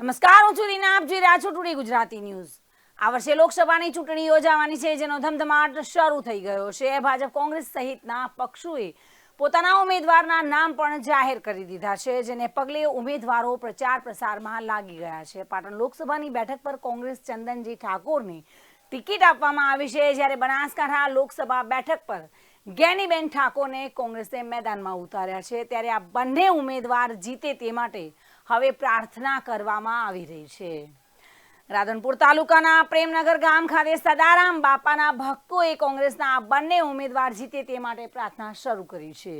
નમસ્કાર, હું છું રીના. આપ જોઈ રહ્યા છો ટુડે ગુજરાતી ન્યૂઝ. આ વર્ષે લોકસભાની ચૂંટણી યોજાવાની છે, જેનો ધમધમાટ શરૂ થઈ ગયો છે. ભાજપ કોંગ્રેસ સહિતના પક્ષોએ પોતાના ઉમેદવારના નામ પણ જાહેર કરી દીધા છે, જેને પગલે ઉમેદવારો પ્રચાર પ્રસારમાં લાગી ગયા છે. પાટણ લોકસભાની બેઠક પર કોંગ્રેસ ચંદનજી ઠાકોરને ટિકિટ આપવામાં આવી છે, જ્યારે બનાસકાંઠા લોકસભા બેઠક પર ગેનીબેન ઠાકોરને કોંગ્રેસે મેદાનમાં ઉતાર્યા છે, ત્યારે આ બંને ઉમેદવાર જીતે તે માટે હવે પ્રાર્થના કરવામાં આવી રહી છે. રાધનપુર તાલુકાના પ્રેમનગર ગામ ખાતે સદારામ બાપાના ભક્તોએ કોંગ્રેસના બંને ઉમેદવાર જીતે તે માટે પ્રાર્થના શરૂ કરી છે.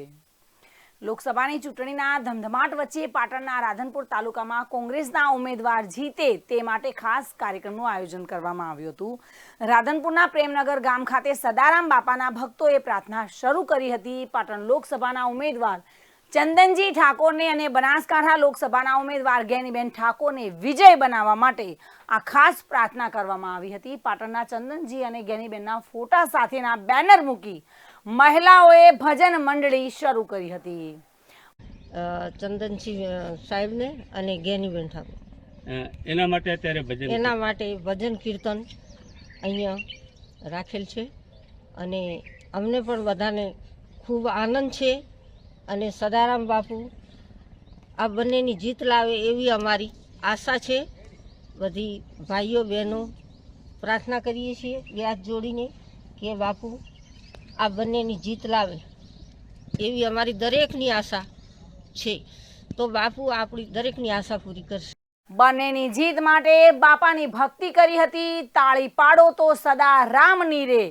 લોકસભાની ચૂંટણીના ધમધમાટ વચ્ચે પાટણના રાધનપુર તાલુકામાં કોંગ્રેસના ઉમેદવાર જીતે તે માટે ખાસ કાર્યક્રમનું આયોજન કરવામાં આવ્યું હતું. રાધનપુરના પ્રેમનગર ગામ ખાતે સદારામ બાપાના ભક્તોએ પ્રાર્થના શરૂ કરી હતી. પાટણ લોકસભાના ઉમેદવાર ચંદનજી ઠાકોરને અને બનાસકાંઠા લોકસભાના ઉમેદવાર ગેનીબેન ઠાકોરને વિજય બનાવવા માટે આ ખાસ પ્રાર્થના કરવામાં આવી હતી. પાટણના ચંદનજી અને ગેનીબેનના ફોટા સાથેના બેનર મૂકી મહિલાઓએ ભજન મંડળી શરૂ કરી હતી. ચંદનજી ચંદનસિંહ સાહેબને અને જ્ઞાનીબેન ઠાકોર. એના માટે અત્યારે ભજન એના માટે ભજન કીર્તન અહીંયા રાખેલ છે. અને અમને પણ બધાને ખૂબ આનંદ છે. અને સદારામ બાપુ, આ બંનેની જીત લાવે એવી અમારી આશા છે. બધી ભાઈઓ બહેનો પ્રાર્થના કરીએ છીએ હાથ જોડીને કે બાપુ, આ બંનેની જીત લાવે એવી અમારી દરેકની આશા છે. તો બાપુ આપણી દરેકની આશા પૂરી કરશે. બંનેની જીત માટે બાપાની ભક્તિ કરી હતી, તાળી પાડો તો સદા રામની રે.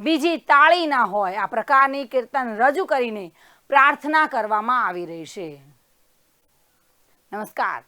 બીજી તાળી ના હોય, આ પ્રકારની કીર્તન રજૂ કરીને પ્રાર્થના કરવામાં આવી રહી છે. નમસ્કાર.